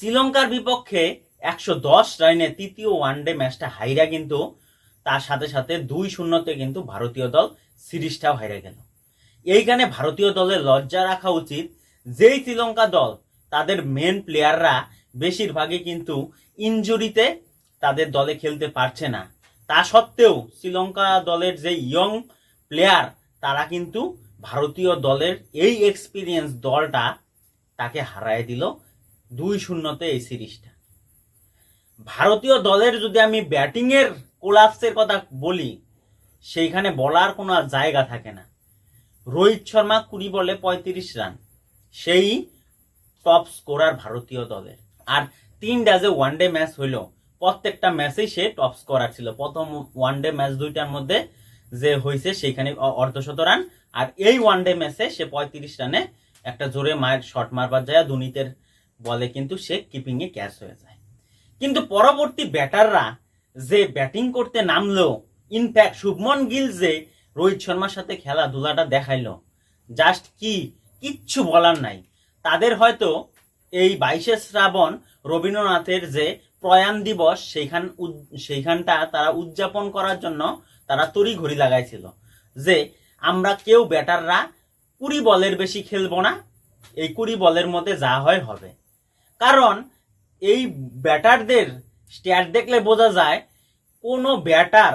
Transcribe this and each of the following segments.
শ্রীলঙ্কার বিপক্ষে একশো দশ রানে তৃতীয় ওয়ানডে ম্যাচটা হাইরা কিন্তু, তার সাথে সাথে দুই শূন্যতে কিন্তু ভারতীয় দল সিরিজটাও হাইরা গেল। এইখানে ভারতীয় দলের লজ্জা রাখা উচিত, যেই শ্রীলঙ্কা দল, তাদের মেন প্লেয়াররা বেশিরভাগই কিন্তু ইনজুরিতে তাদের দলে খেলতে পারছে না। তা সত্ত্বেও শ্রীলঙ্কা দলের যে ইয়ং প্লেয়ার তারা কিন্তু ভারতীয় দলের এই এক্সপিরিয়েন্স দলটা তাকে হারায় দিল। দুই শূন্যতে এই সিরিজটা। ভারতীয় দলের যদি আমি ব্যাটিংয়ের কোলাপসের কথা বলি, সেইখানে বলার কোনো জায়গা থাকে না। রোহিত শর্মা কুড়ি বলে পঁয়ত্রিশ রান। সেই টপ স্কোরার ভারতীয় দলের। আর তিন তিনটা যে ওয়ানডে ম্যাচ হইল। প্রত্যেকটা ম্যাচেই সে টপ স্কোরার ছিল। প্রথম ওয়ানডে ম্যাচ দুইটার মধ্যে যে হয়েছে সেইখানে অর্ধশত রান। আর এই ওয়ানডে ম্যাচে সে পঁয়ত্রিশ রানে একটা জোরে মায়ের শট মারবার যায় দুর্নীতের বলে কিন্তু সে কিপিং এ ক্যাচ হয়ে যায়। কিন্তু পরবর্তী ব্যাটাররা যে ব্যাটিং করতে নামলো ইনফ্যাক্ট শুভমন গিল যে রোহিত শর্মার সাথে খেলাধুলাটা দেখাইলো জাস্ট কি, কিচ্ছু বলার নাই। তাদের হয়তো এই বাইশে শ্রাবণ রবীন্দ্রনাথের যে প্রয়াণ দিবস, সেইখান সেইখানটা তারা উদযাপন করার জন্য তারা তড়ি ঘড়ি লাগাইছিল যে আমরা কেউ ব্যাটাররা কুড়ি বলের বেশি খেলব না, এই কুড়ি বলের মধ্যে যা হয় হবে। কারণ এই ব্যাটারদের স্ট্যাট দেখলে বোঝা যায়, কোনো ব্যাটার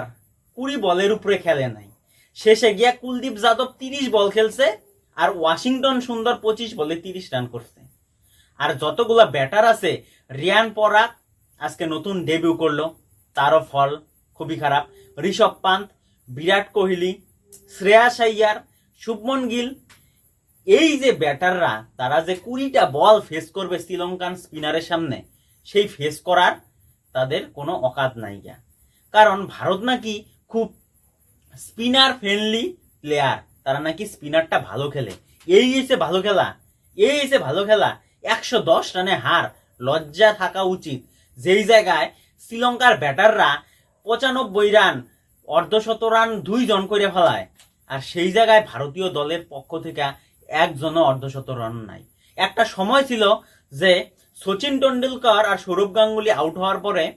কুড়ি বলের উপরে খেলে নাই। শেষে গিয়া কুলদীপ যাদব তিরিশ বল খেলছে আর ওয়াশিংটন সুন্দর পঁচিশ বলে তিরিশ রান করছে। আর যতগুলা ব্যাটার আছে, রিয়ান পরাগ আজকে নতুন ডেবিউ করল, তারও ফল খুবই খারাপ। ঋষভ পান্ত, বিরাট কোহলি শ্রেয়াস আইয়ার শুভমন গিল এই যে ব্যাটাররা, তারা যে কুড়িটা বল ফেস করবে শ্রীলঙ্কান স্পিনারের সামনে, সেই ফেস করার তাদের কোনো অকাত নাই গা। কারণ ভারত নাকি খুব স্পিনার ফ্রেন্ডলি প্লেয়ার তারা নাকি স্পিনারটা ভালো খেলে। এই এসে ভালো খেলা, এই এসে ভালো খেলা, একশো দশ রানে হার, লজ্জা থাকা উচিত। যেই জায়গায় শ্রীলঙ্কার ব্যাটাররা পঁচানব্বই রান অর্ধশত রান দুই দুইজন করে ফেলায়, আর সেই জায়গায় ভারতীয় দলের পক্ষ থেকে একজনও অর্ধশত রান নাই। একটা সময় ছিল যে সচিন টেন্ডুলকার আর সৌরভ গাঙ্গুলি আউট হওয়ার পরে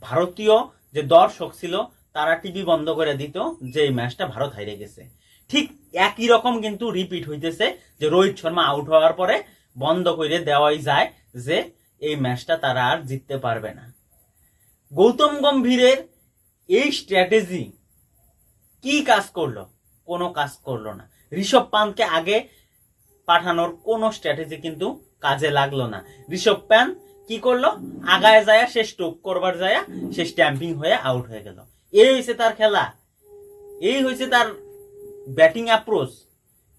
ভারতীয় যে দর্শক ছিল, তারা টিভি বন্ধ করে দিত যে ম্যাচটা ভারত হারিয়ে গেছে। ঠিক একই রকম কিন্তু রিপিট হইতেছে যে রোহিত শর্মা আউট হওয়ার পরে বন্ধ করে দেওয়াই যায় যে এই ম্যাচটা তারা আর জিততে পারবে না। গৌতম গম্ভীরের এই স্ট্র্যাটেজি কি কাজ করল? কোনো কাজ করল না। ঋষভ পান্তকে আগে পাঠানোর কোনো স্ট্র্যাটেজি কিন্তু কাজে লাগল না। ঋষভ পান্ত কি করল? আগায় যায় সে স্টোক করবার যায় সে স্ট্যাম্পিং হয়ে আউট হয়ে গেল। এই হয়েছে তার খেলা। এই হয়েছে তার ব্যাটিং অ্যাপ্রোচ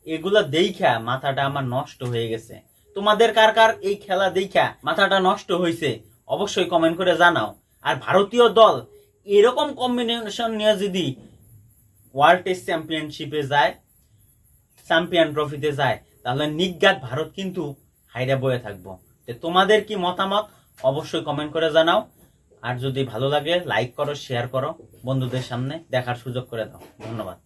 এগুলা দেখা মাথাটা আমার নষ্ট হয়ে গেছে। তোমাদের কার কার এই খেলা দেখা মাথাটা নষ্ট হয়েছে অবশ্যই কমেন্ট করে জানাও। আর ভারতীয় দল, এরকম কম্বিনেশন নিয়ে যদি ওয়ার্ল্ড টেস্ট চ্যাম্পিয়নশিপে যায় চ্যাম্পিয়ন ট্রফিতে যায় তাহলে নিজ্ঞাত ভারত কিন্তু হাইরা বয়ে থাকব। তো তোমাদের কি মতামত? অবশ্যই কমেন্ট করে জানাও। আর যদি ভালো লাগে লাইক করো শেয়ার করো। বন্ধুদের সামনে দেখার সুযোগ করে দাও। ধন্যবাদ।